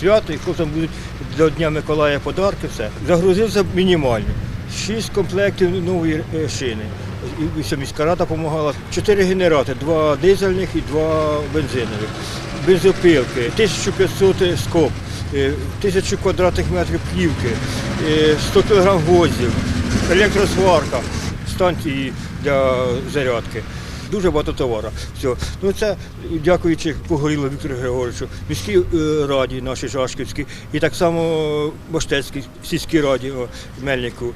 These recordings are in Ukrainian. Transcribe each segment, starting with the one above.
свято, і хлопцям будуть до Дня Миколая подарки, все. Загрузився мінімально. Шість комплектів нової е, шини. І вся міська допомагала. Чотири генератори, два дизельних і два бензинових. Бензопилки, 1500 скоб, е, 1000 квадратних метрів плівки, е, 100 кг гвоздів, електросварка, станції для зарядки. Дуже багато товару. Все. Ну це дякуючи Погорілу Віктору Григоровичу, міській е, раді нашій Жашківській і так само Баштецькій сільській раді о, Мельнику.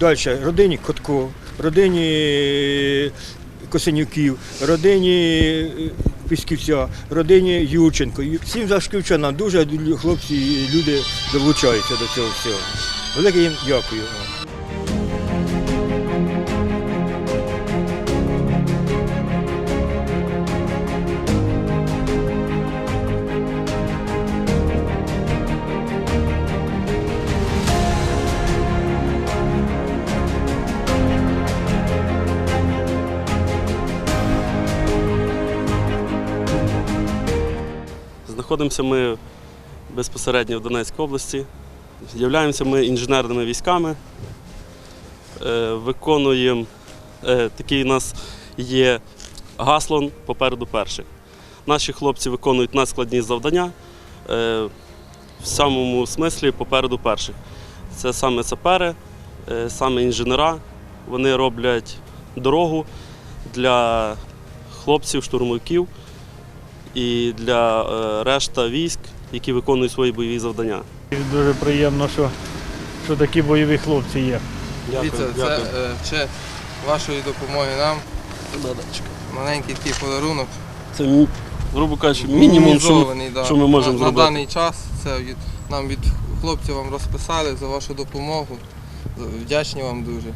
Далі родині Котко, родині е, Косенюків, родині е, Пісківця, родині Юрченко. Всім Жашківчанам дуже хлопці і люди долучаються до цього всього. Велике їм дякую. Знаходимося ми безпосередньо в Донецькій області. Являємося ми інженерними військами. Е, Виконуємо е, такий у нас є гаслон попереду перших. Наші хлопці виконують надскладні завдання е, в самому смислі попереду перших. Це саме сапери, саме інженера. Вони роблять дорогу для хлопців, штурмовиків і для е, решта військ, які виконують свої бойові завдання. Дуже приємно, що, що такі бойові хлопці є. Дивіться, це е, ще вашої допомоги нам. Маленький такий подарунок. Це, грубо кажучи, мінімум, що ми, да. що ми можемо на, зробити. На даний час це від, нам від хлопців вам розписали за вашу допомогу. Вдячні вам дуже.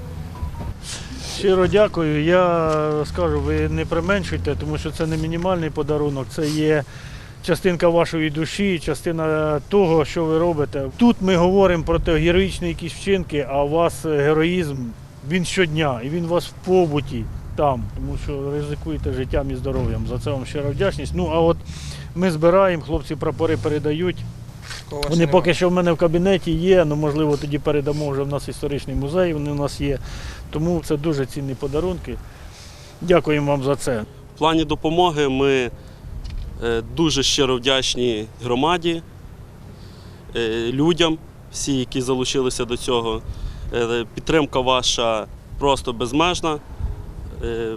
Щиро дякую. Я скажу, ви не применшуйте, тому що це не мінімальний подарунок, це є частинка вашої душі, частина того, що ви робите. Тут ми говоримо про те героїчні якісь вчинки, а у вас героїзм він щодня і він у вас в побуті там, тому що ризикуєте життям і здоров'ям. За це вам щира вдячність. Ну а от ми збираємо, хлопці прапори передають. Такого Вони поки що в мене в кабінеті є, ну можливо тоді передамо вже в нас історичний музей, вони у нас є. Тому це дуже цінні подарунки. Дякуємо вам за це. В плані допомоги ми е, дуже щиро вдячні громаді, е, людям, всі, які залучилися до цього. Е, Підтримка ваша просто безмежна. Е,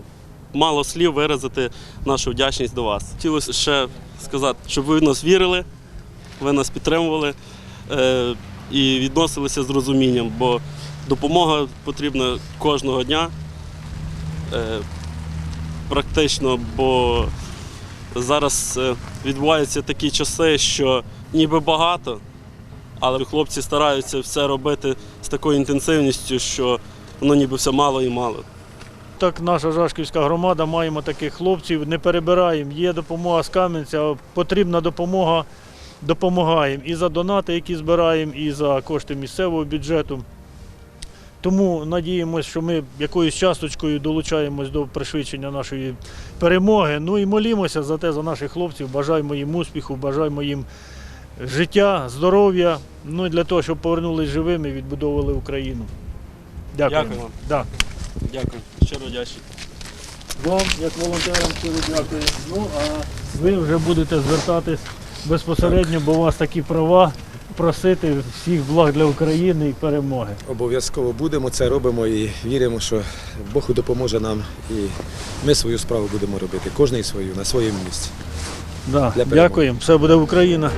Мало слів виразити нашу вдячність до вас. Хотілося ще сказати, щоб ви в нас вірили, ви нас підтримували е, і відносилися з розумінням, бо допомога потрібна кожного дня. Е, практично, бо зараз е, відбуваються такі часи, що ніби багато, але хлопці стараються все робити з такою інтенсивністю, що воно ніби все мало і мало. Так, наша Жашківська громада, маємо таких хлопців, не перебираємо. Є допомога з Кам'янця, потрібна допомога, допомагаємо і за донати, які збираємо, і за кошти місцевого бюджету. Тому надіємося, що ми якоюсь часточкою долучаємось до пришвидшення нашої перемоги. Ну і молімося за те, за наших хлопців. Бажаємо їм успіху, бажаємо їм життя, здоров'я. Ну і для того, щоб повернулись живими і відбудовували Україну. Дякую. Дякую вам. Да. Дякую, щиро вдячний. Вам, як волонтерам, щиро дякую. Ну, а ви вже будете звертатись безпосередньо, бо у вас такі права просити всіх благ для України і перемоги. Обов'язково будемо це робимо і віримо, що Бог допоможе нам і ми свою справу будемо робити. Кожний свою на своєму місці. Да. Дякуємо. Все буде Україна.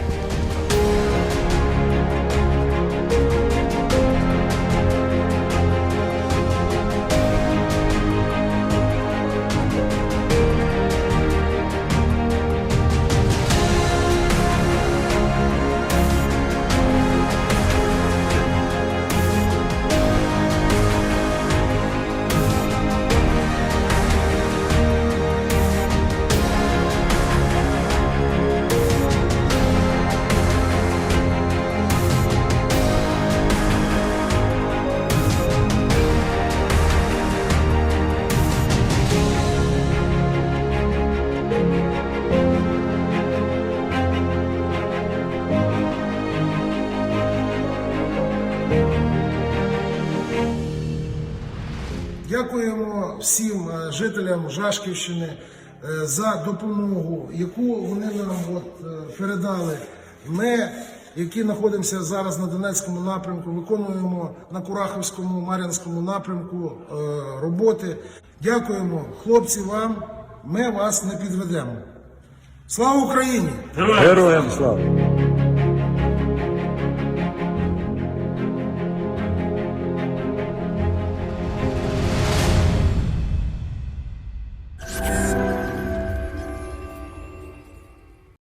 Дякуємо всім е, жителям Жашківщини е, за допомогу, яку вони нам от, е, передали. Ми, які знаходимося зараз на Донецькому напрямку, виконуємо на Курахівському, Мар'янському напрямку роботи. Дякуємо, хлопці, вам. Ми вас не підведемо. Слава Україні! Героям слава!